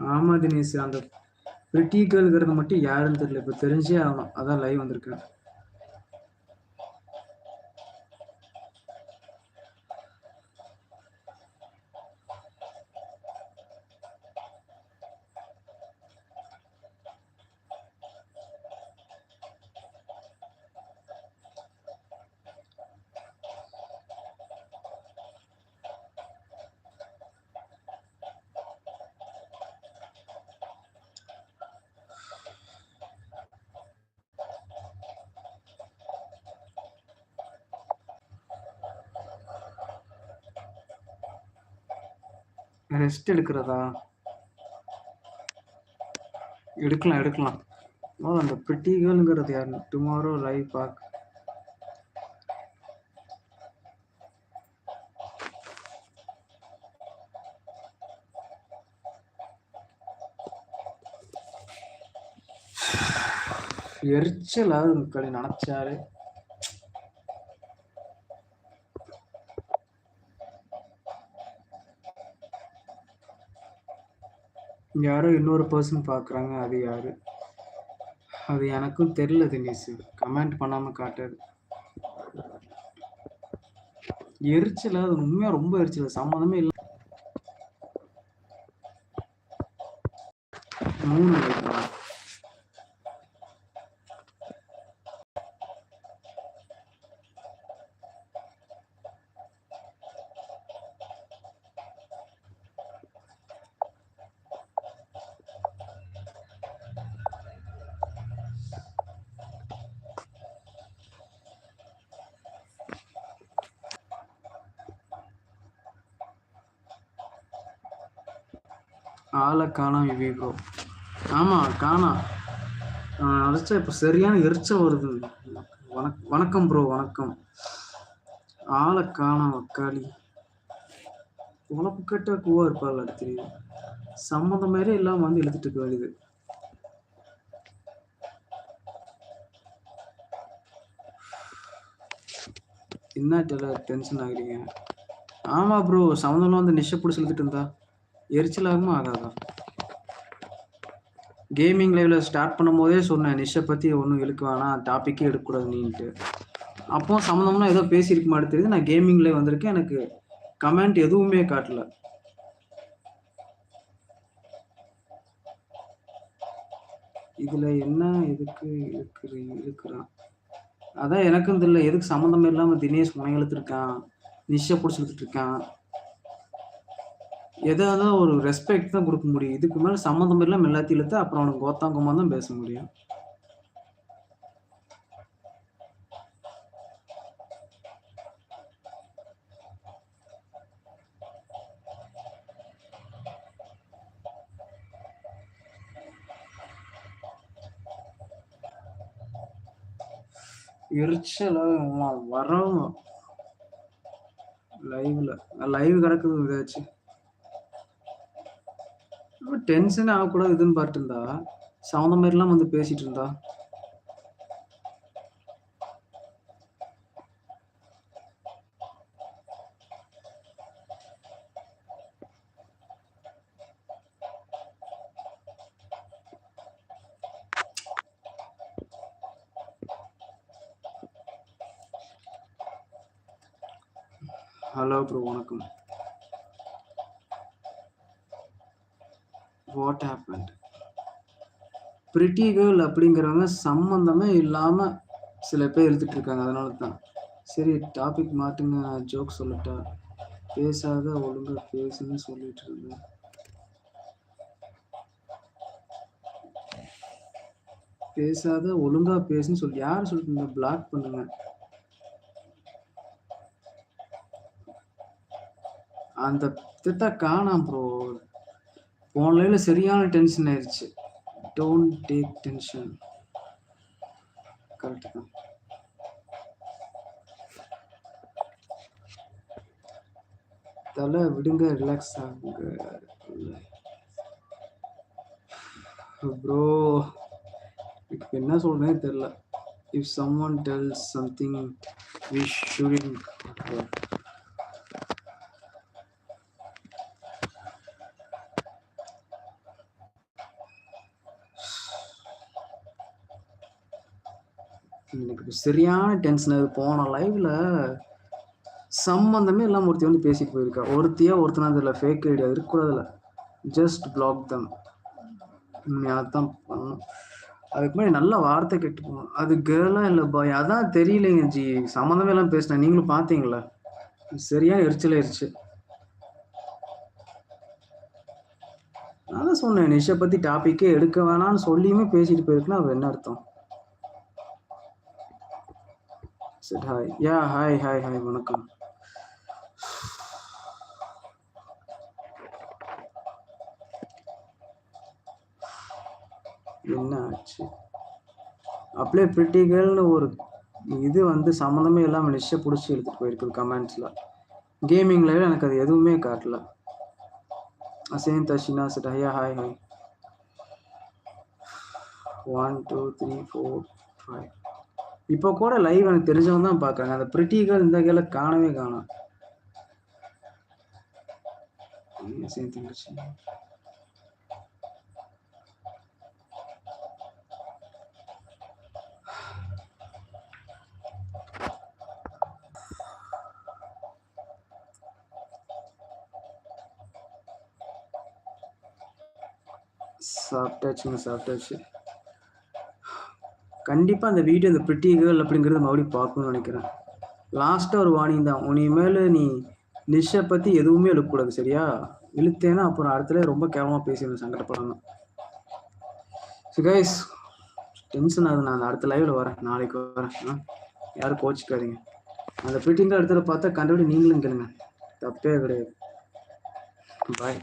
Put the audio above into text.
ஆமா தினேஷ் அந்த பிரிட்டிகள்ங்கிறது மட்டும் யாருன்னு தெரியல. இப்போ தெரிஞ்சே ஆகணும். அதான் லைவ் வந்திருக்கேன். ரெஸ்ட் எடுக்கிறதா? எடுக்கலாம் எடுக்கலாம். ஓ அந்த பிரிட்டிகள்ங்கிறது யார்? டுமாரோ லைவ் பார்க்க எரிச்சலாக மக்கள் நினச்சாரு யாரோ இன்னொரு பர்சன் பார்க்குறாங்க அது யார்? அது எனக்கும் தெரியல தினேஷ். கமெண்ட் பண்ணாமல் காட்டுது எரிச்சல அது உண்மையாக ரொம்ப எரிச்சல. சம்மந்தமே இல்லை. ஆளை காணாம் விவி ப்ரோ ஆமாம் காணா அழைச்சா இப்போ சரியான எரிச்சல் வருது. வணக் வணக்கம் ப்ரோ வணக்கம். ஆளை காணாம் அக்காளி உழப்பு கேட்டால் கூவா இருப்பாள் தெரியுது சம்மந்தம் மாதிரி எல்லாம் வந்து இழுத்துட்டு இருக்க வேண்டியது. என்ன டென்ஷன் ஆகுறீங்க? ஆமா ப்ரோ சம்மந்தம்லாம் வந்து நிஷ பிடிச்சி இழுத்துட்டு இருந்தா? எரிச்சலாகவும் ஆகாதான் கேமிங் லைவ்ல ஸ்டார்ட் பண்ணும்போதே சொன்னேன் நிஷை பற்றி ஒன்றும் இழுக்க வேணாம் டாப்பிக்கே எடுக்கக்கூடாது நீன்ட்டு அப்போ சம்மந்தம்னா ஏதோ பேசியிருக்க மாதிரி தெரியுது. நான் கேமிங் லைவ் வந்திருக்கேன் எனக்கு கமெண்ட் எதுவுமே காட்டல. இதுல என்ன எதுக்கு இழுக்குற இழுக்கிறான்? அதான் எனக்கும் தெரியல எதுக்கு சம்மந்தம் இல்லாமல் தினேஷ் முனை இழுத்துருக்கான் நிஷை பிடிச்சி இருக்கான். எதாவது ஒரு ரெஸ்பெக்ட் தான் கொடுக்க முடியும். இதுக்கு மேல சம்மந்தம் இல்லாம எல்லாத்தையும் இழுத்து அப்புறம் அவனுக்கு கோத்தாங்கமா தான் பேச முடியும். எரிச்சலாக வரவும் லைவ்ல லைவ் கிடக்குது ஏதாச்சும் டென்ஷன் ஆகக்கூடாது இதுன்னு பார்த்துட்டு இருந்தா சம்மந்த மாதிரிலாம் வந்து பேசிட்டு இருந்தா ஹலோ ப்ரோ வணக்கம். வாட் ஹேப்பன் பிரிட்டி கேர்ள் அப்படிங்கிறவங்க சம்மந்தமே இல்லாமல் சில பேர் எழுதிட்டு இருக்காங்க. அதனால தான் சரி டாபிக் மாட்டுங்க ஜோக் சொல்லட்டா? பேசாத ஒழுங்காக பேசுன்னு சொல்லிட்டு இருந்தேன். பேசாத ஒழுங்கா பேசுன்னு சொல்லி யார் சொல்லிட்டு பிளாக் பண்ணுங்க. அந்த திட்ட காணாம் ப்ரோ போன சரியான டென்ஷன் ஆயிடுச்சு டோன்ட் டேக் டென்ஷன் கரெக்ட் தான். தலை விடுங்க ரிலாக்ஸ் ஆகுங்க. ப்ரோ இப்போ என்ன சொல்றேனே தெரியல. If someone tells something we shooting எனக்கு சரியான டென்ஷன். அது போன லைவ்ல சம்பந்தமே இல்லாமல் ஒருத்தி வந்து பேசிட்டு போயிருக்கா. ஒருத்தியா ஒருத்தனா இதில் ஃபேக் ஐடியா இருக்கக்கூடாதுல ஜஸ்ட் பிளாக் தம் அதான் பண்ணணும். அதுக்கு முன்னாடி நல்ல வார்த்தை கேட்டு போகணும் அது கேர்லாம் இல்லை பாய் அதான் தெரியலைங்க ஜி. சம்மந்தமே எல்லாம் பேசினேன் நீங்களும் பார்த்தீங்களா சரியான எரிச்சல் ஆயிடுச்சு நான் தான் சொன்னேன் நிஷை பற்றி டாப்பிக்கே எடுக்க வேணாம்னு சொல்லியுமே பேசிட்டு போயிருக்குன்னா அது என்ன அர்த்தம்? சரி hi yeah hi hi hi வணக்கம். என்ன ஆச்சு? அப்படியே பிரிட்டிகள்னு ஒரு இது வந்து சம்மந்தமே இல்லாமல் லிஸ்ட்டை பிடிச்சி எடுத்துகிட்டு போயிருக்குது கமெண்ட்ஸில் கேமிங்ல எனக்கு அது எதுவுமே காட்டல. அசேன் தஷினா சட் ஹையா hi hi one two three four five இப்போ கூட லைவ் எனக்கு தெரிஞ்சவங்க தான் பார்க்குறாங்க. அந்த பிரிட்டிகள் இந்த கேல காணவே காணும். சாப்பிட்டாச்சுங்க சாப்பிட்டாச்சு. கண்டிப்பாக அந்த வீடியோ இந்த பிரிட்டி கேர்ள் அப்படிங்கிறத மறுபடியும் பார்க்கணும்னு நினைக்கிறேன். லாஸ்ட்டாக ஒரு வார்னிங் தான். உனி மேலே நீ நிஷை பற்றி எதுவுமே எழுக்கக்கூடாது சரியா? இழுத்தேன்னா அப்புறம் அடுத்துல ரொம்ப கேவலமாக பேசிடுவேன் சங்கடப்படணும் ஸோ கைஸ் டென்ஷன் ஆகுது. நான் அடுத்த லைவில் வரேன். நாளைக்கு வரேன். ஆ? யாரும் கோச்சிக்காதீங்க. அந்த பிரிட்டிங்க இடத்துல பார்த்தா கண்டுபிடி நீங்களும் கேளுங்க. தப்பே கிடையாது. பாய்